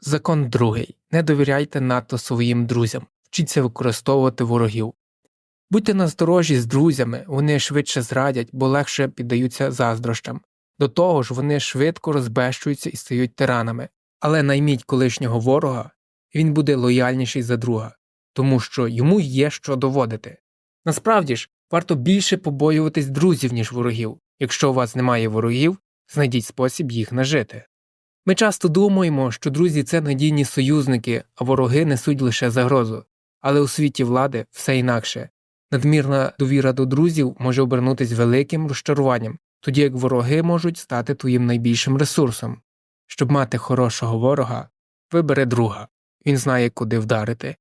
Закон другий. Не довіряйте надто своїм друзям. Вчіться використовувати ворогів. Будьте насторожі з друзями, вони швидше зрадять, бо легше піддаються заздрощам. До того ж, вони швидко розбещуються і стають тиранами. Але найміть колишнього ворога, він буде лояльніший за друга, тому що йому є що доводити. Насправді ж, варто більше побоюватись друзів, ніж ворогів. Якщо у вас немає ворогів, знайдіть спосіб їх нажити. Ми часто думаємо, що друзі це надійні союзники, а вороги несуть лише загрозу. Але у світі влади все інакше. Надмірна довіра до друзів може обернутися великим розчаруванням, тоді як вороги можуть стати твоїм найбільшим ресурсом. Щоб мати хорошого ворога, вибери друга, він знає, куди вдарити.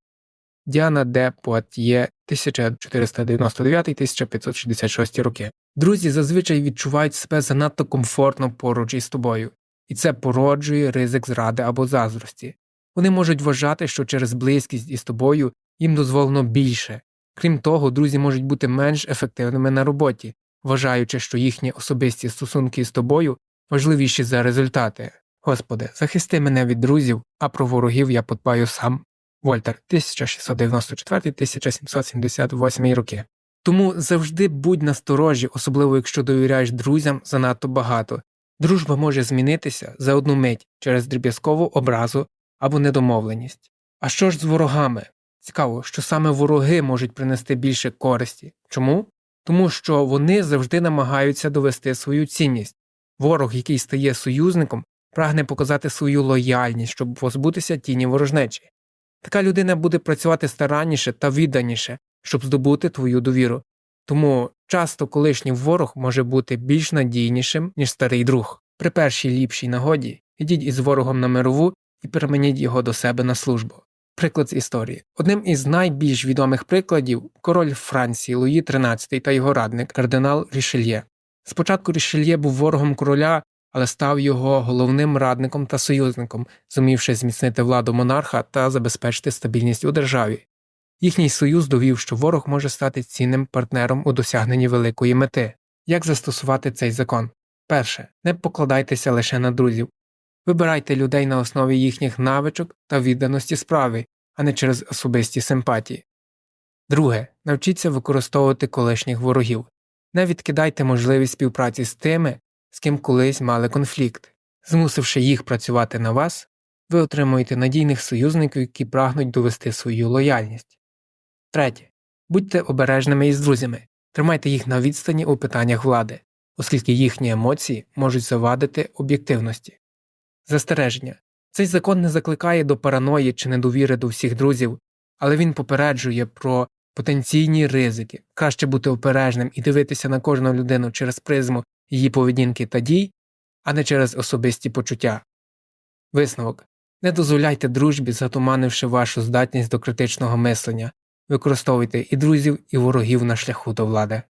Діана де Пуатьє 1499-1566 роки. Друзі зазвичай відчувають себе занадто комфортно поруч із тобою, і це породжує ризик зради або заздрості. Вони можуть вважати, що через близькість із тобою їм дозволено більше. Крім того, друзі можуть бути менш ефективними на роботі, вважаючи, що їхні особисті стосунки з тобою важливіші за результати. Господи, захисти мене від друзів, а про ворогів я подбаю сам. Вольтер, 1694-1778 роки. Тому завжди будь насторожі, особливо якщо довіряєш друзям занадто багато. Дружба може змінитися за одну мить через дріб'язкову образу або недомовленість. А що ж з ворогами? Цікаво, що саме вороги можуть принести більше користі. Чому? Тому що вони завжди намагаються довести свою цінність. Ворог, який стає союзником, прагне показати свою лояльність, щоб позбутися тіні ворожнечі. Така людина буде працювати старанніше та відданіше, щоб здобути твою довіру. Тому часто колишній ворог може бути більш надійнішим, ніж старий друг. При першій ліпшій нагоді ідіть із ворогом на мирову і переманіть його до себе на службу. Приклад з історії. Одним із найбільш відомих прикладів король Франції Луї XIII та його радник кардинал Рішельє. Спочатку Рішельє був ворогом короля, але став його головним радником та союзником, зумівши зміцнити владу монарха та забезпечити стабільність у державі. Їхній союз довів, що ворог може стати цінним партнером у досягненні великої мети. Як застосувати цей закон? Перше, не покладайтеся лише на друзів. Вибирайте людей на основі їхніх навичок та відданості справі, а не через особисті симпатії. Друге, навчіться використовувати колишніх ворогів. Не відкидайте можливість співпраці з тими, з ким колись мали конфлікт. Змусивши їх працювати на вас, ви отримуєте надійних союзників, які прагнуть довести свою лояльність. Третє. Будьте обережними із друзями, тримайте їх на відстані у питаннях влади, оскільки їхні емоції можуть завадити об'єктивності. Застереження. Цей закон не закликає до параної чи недовіри до всіх друзів, але він попереджує про потенційні ризики. Краще бути обережним і дивитися на кожну людину через призму її поведінки та дій, а не через особисті почуття. Висновок. Не дозволяйте дружбі, затуманивши вашу здатність до критичного мислення, використовуйте і друзів, і ворогів на шляху до влади.